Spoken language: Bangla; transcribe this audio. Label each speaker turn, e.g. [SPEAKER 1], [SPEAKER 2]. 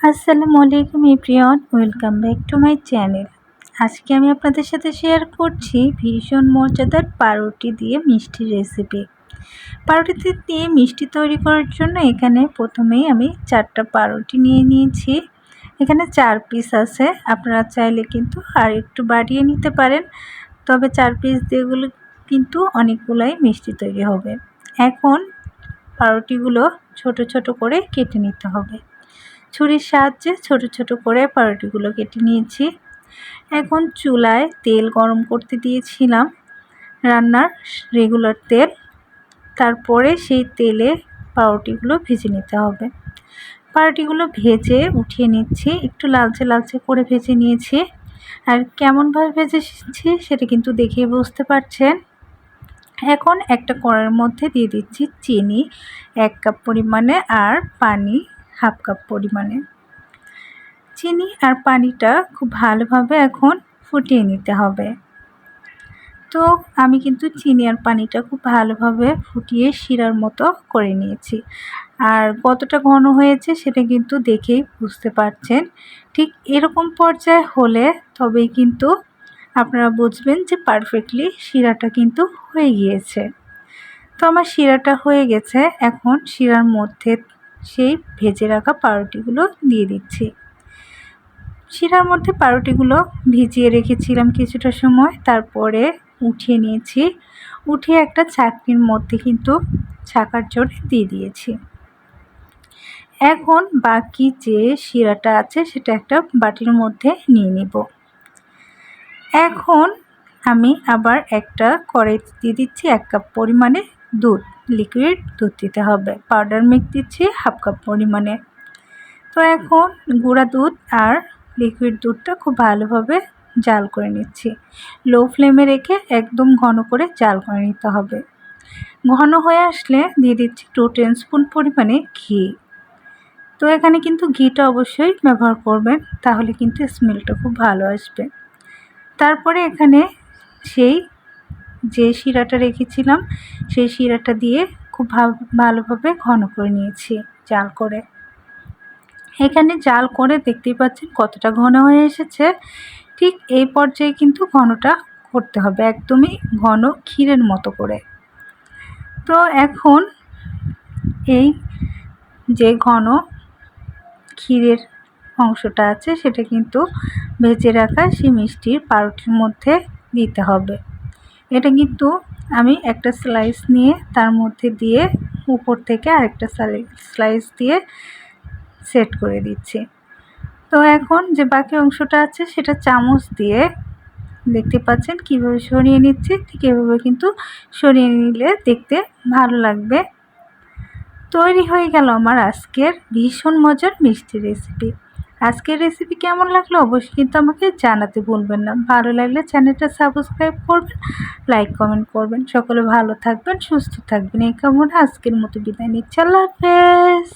[SPEAKER 1] আসসালামু আলাইকুম everyone, welcome back to my channel. আজকে আমি আপনাদের সাথে শেয়ার করছি ভীষণ মজাদার পাউরুটি দিয়ে মিষ্টি রেসিপি। পাউরুটি দিয়ে মিষ্টি তৈরি করার জন্য এখানে প্রথমেই আমি চারটা পাউরুটি নিয়ে নিয়েছি। এখানে চার পিস আছে, আপনারা চাইলে কিন্তু আর একটু বাড়িয়ে নিতে পারেন, তবে চার পিস দিয়েগুলো কিন্তু অনেকগুলাই মিষ্টি তৈরি হবে। এখন পাউরুটিগুলো ছোট ছোট করে কেটে নিতে হবে। ছুরির সাহায্যে ছোট ছোট করে পাউরুটিগুলো কেটে নিয়েছি। এখন চুলায় তেল গরম করতে দিয়েছিলাম রান্নার রেগুলার তেল। তারপরে সেই তেলে পাউরুটিগুলো ভেজে নিতে হবে। পাউরুটিগুলো ভেজে উঠিয়ে নিচ্ছি, একটু লালচে লালচে করে ভেজে নিয়েছি। আর কেমনভাবে ভেজেছি সেটা কিন্তু দেখে বুঝতে পারছেন। এখন একটা কড়াইয়ের মধ্যে দিয়ে দিচ্ছি চিনি, এক কাপ পরিমাণে আর পানি। হাফ কাপ পরিমাণে। চিনি আর পানিটা খুব ভালোভাবে এখন ফুটিয়ে নিতে হবে। তো আমি কিন্তু চিনি আর পানিটা খুব ভালোভাবে ফুটিয়ে শিরার মতো করে নিয়েছি। আর কতটা ঘন হয়েছে সেটা কিন্তু দেখেই বুঝতে পারছেন। ঠিক এরকম পর্যায়ে হলে তবেই কিন্তু আপনারা বুঝবেন যে পারফেক্টলি শিরাটা কিন্তু হয়ে গিয়েছে। তো আমার শিরাটা হয়ে গেছে। এখন শিরার মধ্যে সেই ভেজে রাখা পাউরুটিগুলো দিয়ে দিচ্ছি। শিরার মধ্যে পাউরুটিগুলো ভিজিয়ে রেখেছিলাম কিছুটা সময়, তারপরে উঠিয়ে নিয়েছি। উঠিয়ে একটা চাকনির মধ্যে কিন্তু ছাকার জন্য দিয়ে দিয়েছি। এখন বাকি যে শিরাটা আছে সেটা একটা বাটির মধ্যে নিয়ে নিব। এখন আমি আবার একটা কড়াই দিয়ে দিচ্ছি এক কাপ পরিমাণে দুধ। লিকুইড দুধ দিতে হবে। পাউডার মিল্ক দিচ্ছি হাফ কাপ পরিমাণে। তো এখন গুঁড়া দুধ আর লিকুইড দুধটা খুব ভালোভাবে জাল করে নিচ্ছি। লো ফ্লেমে রেখে একদম ঘন করে জাল করে নিতে হবে। ঘন হয়ে আসলে দিয়ে দিচ্ছি টু টেন স্পুন পরিমাণে ঘি। তো এখানে কিন্তু ঘিটা অবশ্যই ব্যবহার করবেন, তাহলে কিন্তু স্মেলটা খুব ভালো আসবে। তারপরে এখানে সেই যে শিরাটা রেখেছিলাম, সেই শিরাটা দিয়ে খুব ভালোভাবে ঘন করে নিয়েছি জাল করে। এখানে জাল করে দেখতেই পাচ্ছেন কতটা ঘন হয়ে এসেছে। ঠিক এই পর্যায়ে কিন্তু ঘনটা করতে হবে, একদমই ঘন ক্ষীরের মতো করে। তো এখন এই যে ঘন ক্ষীরের অংশটা আছে, সেটা কিন্তু ভেজে রাখা সেই মিষ্টির পাউরুটির মধ্যে দিতে হবে। এটা কিন্তু আমি একটা স্লাইস নিয়ে তার মধ্যে দিয়ে উপর থেকে আরেকটা স্লাইস দিয়ে সেট করে দিচ্ছি। তো এখন যে বাকি অংশটা আছে সেটা চামচ দিয়ে দেখতে পাচ্ছেন কীভাবে সরিয়ে নিচ্ছি, ঠিক এভাবে কিন্তু সরিয়ে নিলে দেখতে ভালো লাগবে। তৈরি হয়ে গেল আমার আজকের ভীষণ মজার মিষ্টি রেসিপি আজকের রেসিপি কেমন লাগল অবশ্যই কিন্তু আমাকে জানাতে ভুলবেন না। ভালো লাগলে চ্যানেলটা সাবস্ক্রাইব করবেন লাইক কমেন্ট করবেন। সকলে ভালো থাকবেন, সুস্থ থাকবেন। এই কামনা আজকের মতো বিদায় নিচ্ছি। আল্লাহ হাফেজ।